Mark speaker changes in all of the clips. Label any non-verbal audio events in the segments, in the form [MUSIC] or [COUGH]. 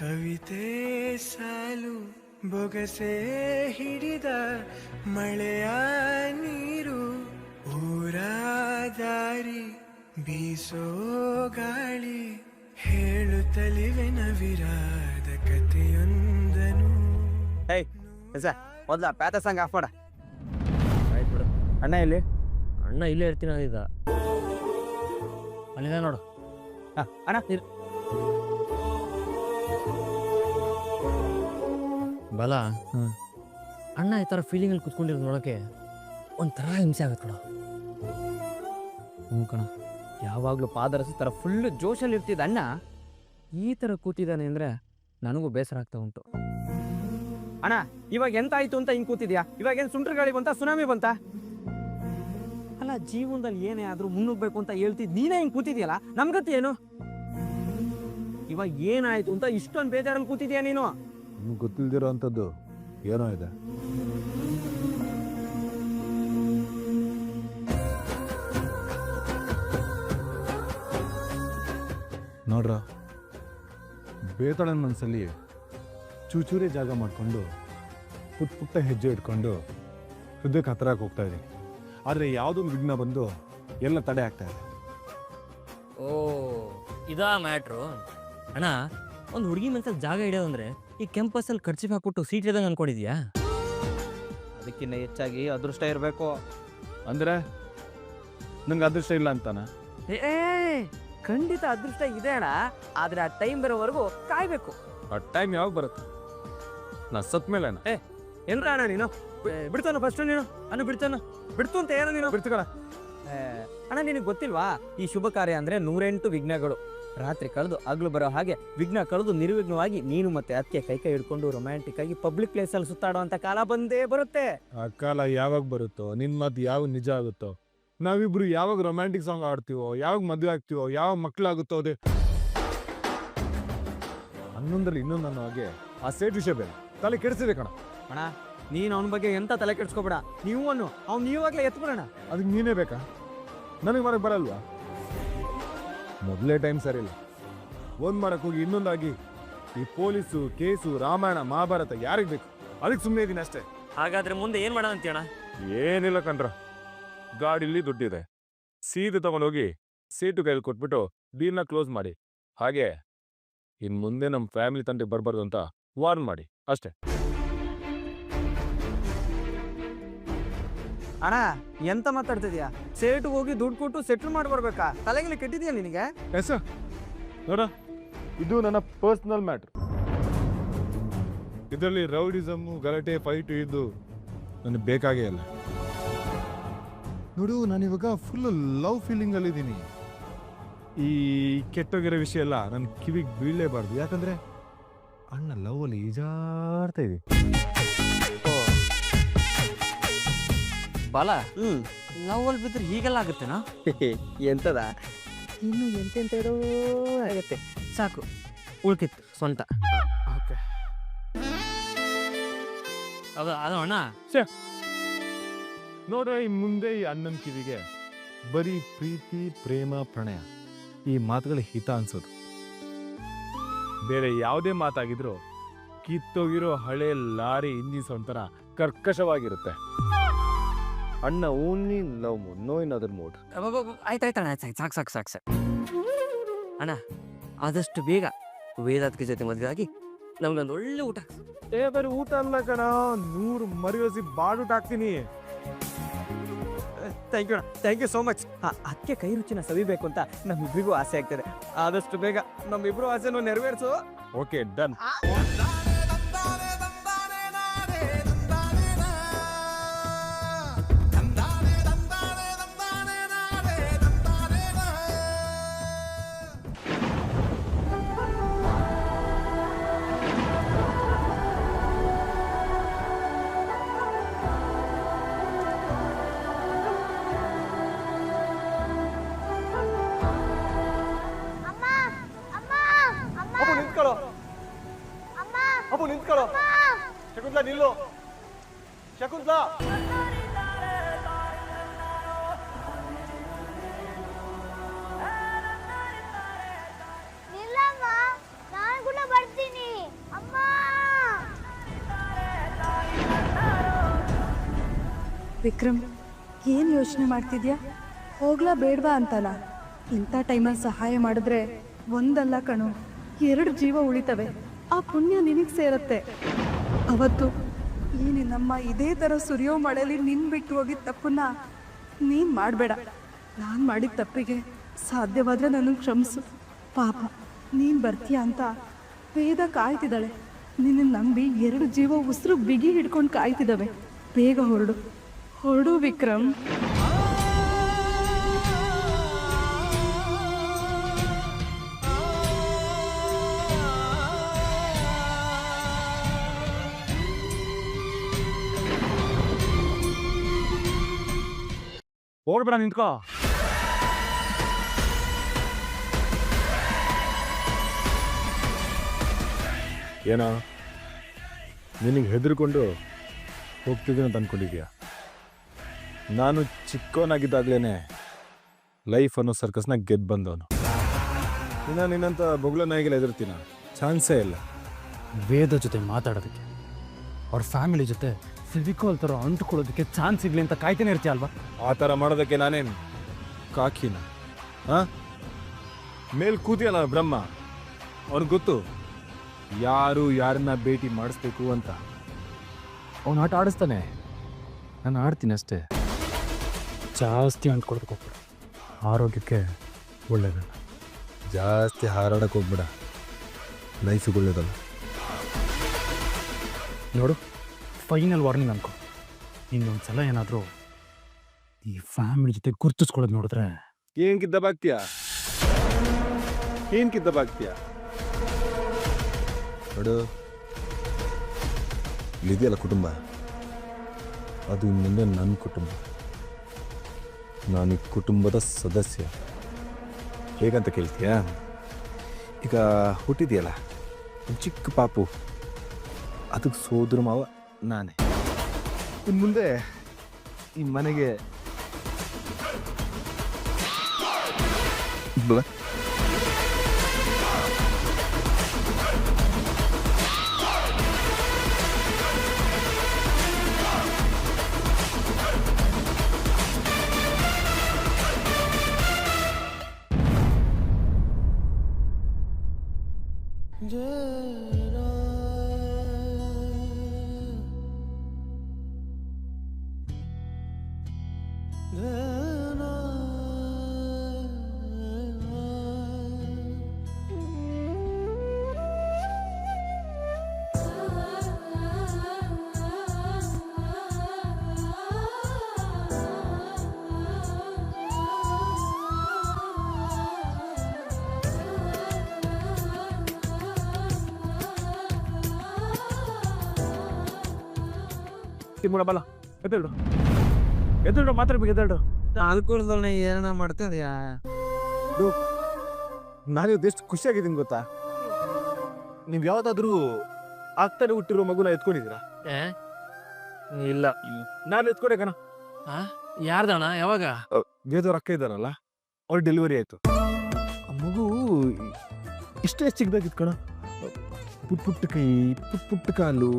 Speaker 1: ಕವಿತೆ ಸಾಲು ಬೊಗಸೆ ಹಿಡಿದ ಮಳೆಯ ನೀರು ಊರ ದಾರಿ ಬೀಸೋ ಗಾಳಿ ಹೇಳುತ್ತಲಿವೆ ನವಿರಾದ ಕಥೆಯೊಂದನು.
Speaker 2: ಏಯ್ ಸರ್ ಮೊದ್ಲ ಪ್ಯಾತ ಸಾಂಗ್ ಆಫ್ ಮಾಡ.
Speaker 3: ಆಯ್ತು ಬಿಡು.
Speaker 2: ಅಣ್ಣ ಇಲ್ಲಿ
Speaker 3: ಅಣ್ಣ ಇಲ್ಲೇ ಇರ್ತೀನಿ ಅಂದಿದ್ದ ಅಲ್ಲಿದೆ ನೋಡು.
Speaker 2: ಹಾ, ಅಣ್ಣ. ಇರ್
Speaker 3: ಬಲ. ಅಣ್ಣ ಈ ಥರ ಫೀಲಿಂಗಲ್ಲಿ ಕುತ್ಕೊಂಡಿರೋದು ನೋಡೋಕೆ ಒಂಥರ ಹಿಂಸೆ ಆಗುತ್ತೆ ಕಣ
Speaker 2: ಹ್ಞೂ ಕಣ. ಯಾವಾಗಲೂ ಪಾದರಸ ಥರ ಫುಲ್ ಜೋಶಲ್ಲಿ ಇರ್ತಿದ್ದ ಅಣ್ಣ. ಈ ಥರ ಕೂತಿದ್ದಾನೆ ಅಂದರೆ ನನಗೂ ಬೇಸರ ಆಗ್ತಾ ಉಂಟು. ಅಣ್ಣ ಇವಾಗ ಎಂತ ಆಯ್ತು ಅಂತ ಹಿಂಗೆ ಕೂತಿದ್ಯಾ? ಇವಾಗ ಏನು ಸುಂಟ್ರ ಗಾಳಿ ಬಂತ ಸುನಾಮಿ ಬಂತ? ಅಲ್ಲ ಜೀವನದಲ್ಲಿ ಏನೇ ಆದರೂ ಮುನ್ನುಗ್ಬೇಕು ಅಂತ ಹೇಳ್ತಿದ್ ನೀನೇ ಹಿಂಗೆ ಕೂತಿದ್ಯಲ್ಲ ನಮ್ಗತ್ತೇನು ಏನು ಇವಾಗ ಏನಾಯ್ತು ಅಂತ ಇಷ್ಟೊಂದು ಬೇಜಾರಲ್ಲಿ ಕೂತಿದ್ಯಾ ನೀನು?
Speaker 4: ನಿಮ್ಗೆ ಗೊತ್ತಿಲ್ದಿರೋ ಅಂಥದ್ದು ಏನೋ ಇದೆ. ನೋಡ್ರ, ಬೇತಾಳನ ಮನಸ್ಸಲ್ಲಿ ಚೂಚೂರಿ ಜಾಗ ಮಾಡಿಕೊಂಡು ಪುಟ್ಟ ಪುಟ್ಟ ಹೆಜ್ಜೆ ಇಟ್ಕೊಂಡು ಹೃದಯಕ್ಕೆ ಹತ್ತಿರಕ್ಕೆ ಹೋಗ್ತಾ ಇದ್ದೀನಿ ಆದರೆ ಯಾವುದೊಂದು ವಿಘ್ನ ಬಂದು ಎಲ್ಲ ತಡೆ ಆಗ್ತಾ ಇದೆ.
Speaker 3: ಓ, ಇದಾ ಮ್ಯಾಟ್ರು? ಅಣ್ಣ, ಒಂದು ಹುಡುಗಿ ಮನಸ್ಸಲ್ಲಿ ಜಾಗ ಹಿಡಿಯೋದಂದ್ರೆ ಈ ಕೆಂಪಸ್ಸಲ್ಲಿ ಖರ್ಚಿಫ್ ಹಾಕ್ಬಿಟ್ಟು ಸೀಟ್ ಇದ್ದಂಗೆ ಅನ್ಕೊಂಡಿದ್ಯಾ
Speaker 2: ಅದಕ್ಕಿಂತ ಹೆಚ್ಚಾಗಿ ಅದೃಷ್ಟ ಇರಬೇಕು.
Speaker 4: ಅಂದ್ರೆ? ನಂಗೆ ಅದೃಷ್ಟ ಇಲ್ಲ ಅಂತಾನ?
Speaker 2: ಏ ಖಂಡಿತ ಅದೃಷ್ಟ ಇದೆ ಅಣ್ಣ. ಆದ್ರೆ ಆ ಟೈಮ್ ಬರೋವರೆಗೂ ಕಾಯ್ಬೇಕು.
Speaker 4: ಆ ಟೈಮ್ ಯಾವಾಗ ಬರುತ್ತೆ? ನಾ ಸತ್ ಏ
Speaker 2: ಏನ್ರ ಅಣ್ಣ ನೀನು? ಬಿ- ಬಿಡ್ತಾನ ಫಸ್ಟ್ ನೀನು? ಅನ್ನು ಬಿಡ್ತಾನ? ಬಿಡ್ತು ಅಂತ ಏನೋ ನೀನು?
Speaker 4: ಬಿಡ್ತಗಳ
Speaker 2: ಏ, ಅಣ್ಣ ನಿನಗೆ ಗೊತ್ತಿಲ್ವಾ? ಈ ಶುಭ ಕಾರ್ಯ ಅಂದ್ರೆ ನೂರೆಂಟು ವಿಘ್ನಗಳು. ರಾತ್ರಿ ಕಳೆದು ಹಗ್ಲು ಬರೋ ಹಾಗೆ ವಿಘ್ನ ಕಳೆದು ನಿರ್ವಿಘ್ನವಾಗಿ ನೀನು ಮತ್ತೆ ಅದಕ್ಕೆ ಕೈ ಕೈ ಹಿಡ್ಕೊಂಡು ರೊಮ್ಯಾಂಟಿಕ್ ಆಗಿ ಪಬ್ಲಿಕ್ ಪ್ಲೇಸ್ ಅಲ್ಲಿ ಸುತ್ತಾಡುವಂತ ಕಾಲ ಬಂದೇ ಬರುತ್ತೆ.
Speaker 4: ಆ ಕಾಲ ಯಾವಾಗ ಬರುತ್ತೋ ನಿನ್ ಮಾತು ಯಾವಾಗ ನಿಜ ಆಗುತ್ತೋ ನಾವಿಬ್ರು ಯಾವಾಗ ರೊಮ್ಯಾಂಟಿಕ್ ಸಾಂಗ್ ಆಡ್ತೀವೋ ಯಾವಾಗ ಮದುವೆ ಆಗ್ತೀವೋ ಯಾವಾಗ ಮಕ್ಕಳಾಗುತ್ತೋ ಅದೇ. ಹನ್ನೊಂದರಲ್ಲಿ ಇನ್ನೊಂದು ಅನ್ನೋ ಹಾಗೆ ಆ ಸೇಟ್ ವಿಷಯ ಬೇರೆ. ತಲೆ ಕೆಡಿಸಿದೆ ಕಣ.
Speaker 2: ಅಣ್ಣ ನೀನು ಅವನ ಬಗ್ಗೆ ಎಂತ ತಲೆ ಕೆಡ್ಸ್ಕೊಬೇಡ. ನೀವು ಅನ್ನು ಅವ್ನು ನೀವಾಗ್ಲೇ ಎತ್ಬಿಡೋಣ.
Speaker 4: ಅದಕ್ಕೆ ನೀನೇ ಬೇಕಾ? ನನಗೆ ಮನೆಗೆ ಬರಲ್ವಾ? ಮೊದಲೇ ಟೈಮ್ ಸರಿಯಿಲ್ಲ ಇಲ್ಲ. ಒಂದ್ ಮಾಡಕ್ ಹೋಗಿ ಇನ್ನೊಂದಾಗಿ ಈ ಪೊಲೀಸು ಕೇಸು ರಾಮಾಯಣ ಮಹಾಭಾರತ ಯಾರಿಗ್ ಬೇಕು? ಅದಕ್ಕೆ ಸುಮ್ಮನೆ ಇದೀನಿ ಅಷ್ಟೇ.
Speaker 3: ಹಾಗಾದ್ರೆ ಮುಂದೆ ಏನು ಮಾಡೋಣ ಅಂತೀಯಣ್ಣ?
Speaker 4: ಏನಿಲ್ಲ ಕಣ್ರ. ಗಾಡಿಲಿ ದುಡ್ಡಿದೆ. ಸೀದು ತಗೊಂಡೋಗಿ ಸೀಟು ಕೈಲಿ ಕೊಟ್ಬಿಟ್ಟು ಡೀಲ್ನ ಕ್ಲೋಸ್ ಮಾಡಿ. ಹಾಗೆ ಇನ್ ಮುಂದೆ ನಮ್ಮ ಫ್ಯಾಮಿಲಿ ತಂದೆ ಬರಬಾರ್ದು ಅಂತ ವಾರ್ನ್ ಮಾಡಿ. ಅಷ್ಟೇ.
Speaker 2: ಅಣ್ಣ, ಎಂತ ಮಾತಾಡ್ತಿದ್ಯಾ? ಸೇಟು ಹೋಗಿ ದುಡ್ಡು ಕೊಟ್ಟು ಸೆಟ್ಲ್ ಮಾಡಿ ಬರ್ಬೇಕಾ? ತಲೆಗೆಲ್ಲ ಕೆಟ್ಟಿದ್ಯಾ ನಿನಗೆ?
Speaker 4: ನೋಡ, ಇದು ನನ್ನ ಪರ್ಸನಲ್ ಮ್ಯಾಟ್ರ್ ಇದರಲ್ಲಿ ರೌಡಿಸಮ್ಮು ಗಲಾಟೆ ಫೈಟು ಇದು ನನಗೆ ಬೇಕಾಗೇ ಇಲ್ಲ. ನೋಡು, ನಾನು ಇವಾಗ ಫುಲ್ ಲವ್ ಫೀಲಿಂಗ್ ಅಲ್ಲಿ ಇದ್ದೀನಿ ಈ ಕೆಟ್ಟೋಗಿರೋ ವಿಷಯ ಎಲ್ಲ ನನ್ನ ಕಿವಿಗೆ ಬೀಳಲೇಬಾರ್ದು. ಯಾಕಂದ್ರೆ ಅಣ್ಣ ಲವ್ ಅಲ್ಲಿ ಈಜಾಡ್ತಾ ಇದೆ.
Speaker 3: ಬಾಲ?
Speaker 2: ಹ್ಮ್.
Speaker 3: ಲವ್ ಅಲ್ಲಿ ಬಿದ್ರೆ ಹೀಗೆಲ್ಲ ಆಗುತ್ತೇನಾ? [LAUGHS]
Speaker 2: ಎಂತದ? ಇನ್ನು ಎಂತೆಂತೇಡೋ ಆಗತ್ತೆ.
Speaker 3: ಸಾಕು. ಉಳ್ಕಿತ್ತು ಸ್ವಂತ.
Speaker 2: ಓಕೆ.
Speaker 3: ಅದು ಅದು ಅಣ್ಣ?
Speaker 4: ನೋಡ್ರೆ ಈ ಮುಂದೆ ಈ ಅಣ್ಣನ ಕಿವಿಗೆ ಬರೀ ಪ್ರೀತಿ ಪ್ರೇಮ ಪ್ರಣಯ. ಈ ಮಾತುಗಳ ಹಿತ ಅನ್ಸೋದು. ಬೇರೆ ಯಾವುದೇ ಮಾತಾಗಿದ್ರು ಕಿತ್ತೋಗಿರೋ ಹಳೆ ಲಾರಿ ಇಂಜಿನ್ಸ್ ಒಂಥರ ಕರ್ಕಶವಾಗಿರುತ್ತೆ. ಅಣ್ಣ only love mood no in other mood
Speaker 3: ಆಯ್ತು ಆಯ್ತು ಅಣ್ಣ ಆಯ್ತು. ಸಾಕು ಸಾಕು ಸಾಕು ಸಾಕು. ಅಣ್ಣ ಆದಷ್ಟು ಬೇಗ ವೇದಾತ್ಗೆ ಜೊತೆ ಮದುವೆ ಆಗಿ ನಮ್ಗೊಂದು ಒಳ್ಳೆ ಊಟ.
Speaker 4: ಏ ಬರೀ ಊಟ ಅಲ್ಲ ಕಣ. ನೂರು ಮರಿಯೋಸಿ ಬಾಡೂಟ ಹಾಕ್ತೀನಿ.
Speaker 2: Thank you thank you so much ಅದಕ್ಕೆ ಕೈ ರುಚಿನ ಸವಿಬೇಕು ಅಂತ ನಮ್ಮಿಬ್ಬರಿಗೂ ಆಸೆ ಆಗ್ತದೆ. ಆದಷ್ಟು ಬೇಗ ನಮ್ಮಿಬ್ರು ಆಸೆನೂ ನೆರವೇರಿಸು.
Speaker 4: ಓಕೆ ಡನ್
Speaker 2: ಬಾಬು ನಿಂತ್ಕೊಳ್ಳೋ. ಶಕುಂತ್ಲಾ ನಿಲ್ಲು. ಶಕುಂತ್ಲಾ.
Speaker 5: ವಿಕ್ರಮ್ ಏನು ಯೋಚನೆ ಮಾಡ್ತಿದ್ಯಾ? ಹೋಗ್ಲಾ ಬೇಡವಾ ಅಂತಲ್ಲ. ಇಂಥ ಟೈಮಲ್ಲಿ ಸಹಾಯ ಮಾಡಿದ್ರೆ ಒಂದಲ್ಲ ಕಣು ಎರಡು ಜೀವ ಉಳಿತವೆ. ಆ ಪುಣ್ಯ ನಿನಗೆ ಸೇರತ್ತೆ. ಅವತ್ತು ಈ ನಿನ್ನಮ್ಮ ಇದೇ ಥರ ಸುರಿಯೋ ಮಳೆಯಲ್ಲಿ ನಿನ್ ಬಿಟ್ಟು ಹೋಗಿದ್ದ ತಪ್ಪನ್ನ ನೀನು ಮಾಡಬೇಡ. ನಾನು ಮಾಡಿದ ತಪ್ಪಿಗೆ ಸಾಧ್ಯವಾದರೆ ನನಗೆ ಕ್ಷಮಿಸು. ಪಾಪ, ನೀನು ಬರ್ತೀಯ ಅಂತ ವೇದ ಕಾಯ್ತಿದ್ದಾಳೆ. ನಿನ್ನ ನಂಬಿ ಎರಡು ಜೀವ ಉಸಿರು ಬಿಗಿ ಹಿಡ್ಕೊಂಡು ಕಾಯ್ತಿದ್ದಾವೆ. ಬೇಗ ಹೊರಡು. ಹೊರಡು ವಿಕ್ರಮ್.
Speaker 4: ಓಡ್ಬೇಡ ನಿಂತ್ಕೋ ಏನೋ? ನಿನಗೆ ಹೆದರ್ಕೊಂಡು ಹೋಗ್ತಿದ್ದೀನಿ ಅಂತ ಅಂದ್ಕೊಂಡಿದ್ಯಾ ನಾನು ಚಿಕ್ಕವನಾಗಿದ್ದಾಗಲೇ ಲೈಫ್ ಅನ್ನೋ ಸರ್ಕಸ್ನ ಗೆದ್ದು ಬಂದವನು. ಇನ್ನು ನಿನ್ನಂತ ಬೊಗ್ಲ ನಾಯಿಗೆಲ್ಲ ಹೆದರ್ತೀನ? ಚಾನ್ಸೇ ಇಲ್ಲ.
Speaker 2: ವೇದ ಜೊತೆ ಮಾತಾಡೋದಕ್ಕೆ ಅವ್ರ ಫ್ಯಾಮಿಲಿ ಜೊತೆ ಫಿಸಿಕಲ್ ಥರ ಅಂಟ್ಕೊಳ್ಳೋದಕ್ಕೆ ಚಾನ್ಸ್ ಸಿಗ್ಲಿ ಅಂತ ಕಾಯ್ತಾನೆ ಇರ್ತೀಯ ಅಲ್ವಾ?
Speaker 4: ಆ ಥರ ಮಾಡೋದಕ್ಕೆ ನಾನೇನು ಕಾಕಿನ? ಹಾಂ? ಮೇಲ್ ಕೂತಿಯಲ್ಲ ಬ್ರಹ್ಮ? ಅವ್ನಿಗೆ ಗೊತ್ತು? ಯಾರು ಯಾರನ್ನ ಭೇಟಿ ಮಾಡಿಸ್ಬೇಕು ಅಂತ. ಅವನು ಆಟ ಆಡಿಸ್ತಾನೆ. ನಾನು ಆಡ್ತೀನಿ ಅಷ್ಟೇ.
Speaker 2: ಜಾಸ್ತಿ ಅಂಟ್ಕೊಳ್ಬೇಕು ಹೋಗ್ಬೇಡ. ಆರೋಗ್ಯಕ್ಕೆ ಒಳ್ಳೇದಲ್ಲ.
Speaker 4: ಜಾಸ್ತಿ ಹಾರಾಡಕ್ಕೆ ಹೋಗ್ಬೇಡ. ಲೈಫಿಗೆ ಒಳ್ಳೇದಲ್ಲ
Speaker 2: ನೋಡು. ಫೈನಲ್ ವಾರ್ನಿಂಗ್ ಅನ್ಕೋ. ಇನ್ನೊಂದು ಸಲ ಏನಾದರೂ ಈ ಫ್ಯಾಮಿಲಿ ಜೊತೆ ಗುರ್ತಿಸ್ಕೊಳ್ಳೋದು ನೋಡಿದ್ರೆ
Speaker 4: ಏನ್ ಕಿದ್ದಬಾಗ್ತೀಯ ಏನ್ ಕಿದ್ದಬಾಗ್ತೀಯ ನೋಡು. ಇಲ್ಲಿದೆಯಲ್ಲ ಕುಟುಂಬ. ಅದು ಮುಂದೆ ನನ್ನ ಕುಟುಂಬ. ನಾನು ಈ ಕುಟುಂಬದ ಸದಸ್ಯ. ಹೇಗಂತ ಕೇಳ್ತೀಯಾ? ಈಗ ಹುಟ್ಟಿದೆಯಲ್ಲ? ಚಿಕ್ಕ ಪಾಪು. ಅದಕ್ಕೆ ಸೋದ್ರ ಮಾವ. ನಾನೇ. ಇನ್ನು ಮುಂದೆ ಈ ಮನೆಗೆ ಬ- ತಿಮ್ಮಡ ಬಲ ಎದ್ದೇಳು ಎದ್ದೇಳು ಮಾತಾಡ್ಬೇಕು ಎದ್ದೇಳು
Speaker 2: ಅನ್ಕೊಳ್ದಲ್ನ ಏನ ಮಾಡ್ತಿದ್ಯಾ
Speaker 4: ನಾನು ಎಷ್ಟು ಖುಷಿಯಾಗಿದ್ದೀನಿ ಗೊತ್ತಾ? ನೀವು ಯಾವ್ದಾದ್ರೂ ಆಗ್ತಾನೆ ಹುಟ್ಟಿರೋ ಮಗುನ ಎತ್ಕೊಂಡಿದ್ದೀರಾ?
Speaker 3: ಇಲ್ಲ.
Speaker 4: ನಾನು ಎತ್ಕೊಂಡೆ ಕಣ.
Speaker 3: ಯಾರ್ದಣ್ಣ ಯಾವಾಗ?
Speaker 4: ಬೇದವ್ರ ಅಕ್ಕ ಇದ್ದಾರಲ್ಲ ಅವ್ರ ಡೆಲಿವರಿ ಆಯ್ತು. ಆ ಮಗು ಇಷ್ಟೇ ಚಿಕ್ಕದಾಗಿತ್ತು ಕಣ. ಪುಟ್ ಪುಟ್ಟ ಕೈ ಪುಟ್ ಪುಟ್ಟ ಕಾಲು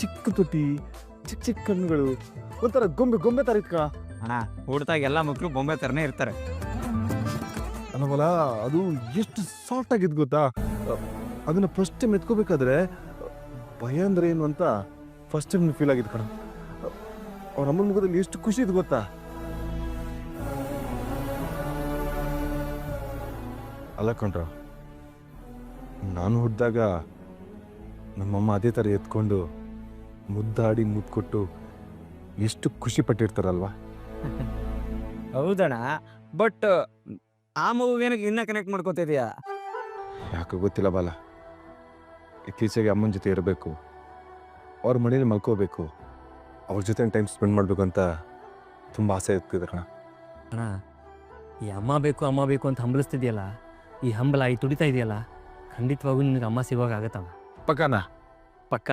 Speaker 4: ಚಿಕ್ಕ ತುಟಿ ಚಿಕ್ಕ ಚಿಕ್ಕ ಕಣ್ಣುಗಳು. ಒಂಥರ ಗೊಂಬೆ ಗೊಂಬೆ ತರ ಇತ್ಕ ಕಣ.
Speaker 2: ಅಣ್ಣ ಹುಡ್ತಾಗ ಎಲ್ಲ ಮಕ್ಕಳು ಬೊಂಬೆ ಥರನೇ ಇರ್ತಾರೆ.
Speaker 4: ಅಲ್ಲವಲ್ಲ ಅದು ಎಷ್ಟು ಸಾಫ್ಟ್ ಆಗಿದ್ ಗೊತ್ತಾ? ಅದನ್ನ ಫಸ್ಟ್ ಟೈಮ್ ಎತ್ಕೋಬೇಕಾದ್ರೆ ಭಯ ಅಂದ್ರೆ ಏನು ಅಂತ ಫಸ್ಟ್ ಟೈಮ್ ಫೀಲ್ ಆಗಿದ್ ಕಣ. ಅವ್ರ ಅಮ್ಮನ ಮುಖದಲ್ಲಿ ಎಷ್ಟು ಖುಷಿ ಇತ್ತು ಗೊತ್ತಾ? ಅಲ್ಲ ಕಣ್ರ ನಾನು ಹುಟ್ಟಿದಾಗ ನಮ್ಮಮ್ಮ ಅದೇ ಥರ ಎತ್ಕೊಂಡು ಮುದ್ದಾಡಿ ಮುದ್ದು ಕೊಟ್ಟು ಎಷ್ಟು ಖುಷಿ ಪಟ್ಟಿರ್ತಾರಲ್ವಾ?
Speaker 2: ಹೌದಣ್ಣ ಬಟ್ ಆ ಮಗುಗೇನಕ್ಕೆ ಇನ್ನ ಕನೆಕ್ಟ್ ಮಾಡ್ಕೋತಿದ್ಯಾ
Speaker 4: ಯಾಕೋ ಗೊತ್ತಿಲ್ಲ ಬಾಲ. ಇತ್ತೀಚೆಗೆ ಅಮ್ಮನ ಜೊತೆ ಇರಬೇಕು. ಅವ್ರ ಮನೇಲಿ ಮಲ್ಕೋಬೇಕು. ಅವ್ರ ಜೊತೆ ಟೈಮ್ ಸ್ಪೆಂಡ್ ಮಾಡಬೇಕು ಅಂತ ತುಂಬ ಆಸೆ ಇರ್ತಿದೆ ಕಣ.
Speaker 3: ಅಣ್ಣ ಈ ಅಮ್ಮ ಬೇಕು ಅಮ್ಮ ಬೇಕು ಅಂತ ಹಂಬಲಿಸ್ತಿದ್ಯಲ್ಲ ಈ ಹಂಬಲ ಈ ತುಡಿತಾ ಇದೆಯಲ್ಲ ಖಂಡಿತವಾಗೂ ನಿನಗೆ ಅಮ್ಮ ಸಿಗೋಕಾಗತ್ತಣ್ಣ ಆಗತ್ತಮ್ಮ
Speaker 4: ಪಕ್ಕಾನ?
Speaker 3: ಪಕ್ಕ